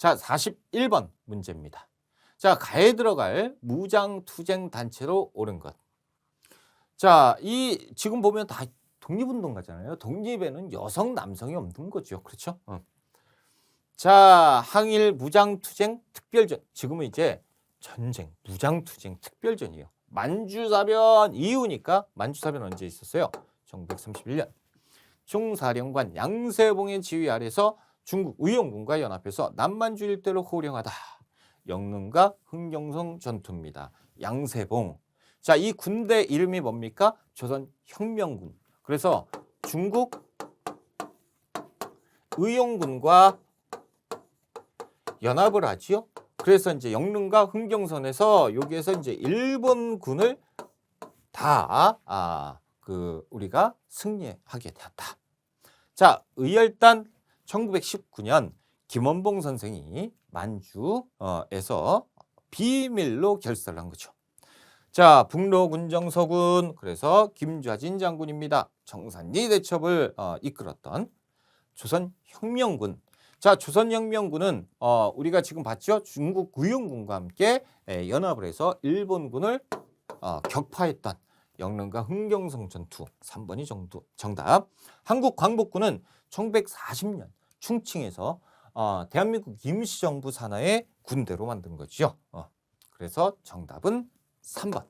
자, 41번 문제입니다. 자, 가에 들어갈 무장투쟁 단체로 옳은 것. 자, 이 지금 보면 다 독립운동가잖아요. 독립에는 여성, 남성이 없는 거죠. 그렇죠? 어. 자, 항일 무장투쟁 특별전. 지금은 이제 전쟁, 무장투쟁 특별전이에요. 만주사변 이후니까 만주사변 언제 있었어요? 1931년. 총사령관 양세봉의 지휘 아래서 중국 의용군과 연합해서 남만주 일대를 호령하다. 영릉과 흥경성 전투입니다. 양세봉. 자, 이 군대 이름이 뭡니까? 조선 혁명군. 그래서 중국 의용군과 연합을 하지요. 그래서 이제 영릉과 흥경선에서 여기에서 이제 일본군을 다 아, 그 우리가 승리하게 되었다. 자, 의열단 1919년 김원봉 선생이 만주에서 비밀로 결사를 한 거죠. 자, 북로 군정 서군 그래서 김좌진 장군입니다. 정산리 대첩을 어, 이끌었던 조선 혁명군. 자, 조선 혁명군은 어, 우리가 지금 봤죠? 중국 의용군과 함께 에, 연합을 해서 일본군을 어, 격파했던 영릉과 흥경성 전투 3번이 정도, 정답. 한국 광복군은 1940년 충칭에서 어, 대한민국 임시정부 산하의 군대로 만든 거죠. 어, 그래서 정답은 3번.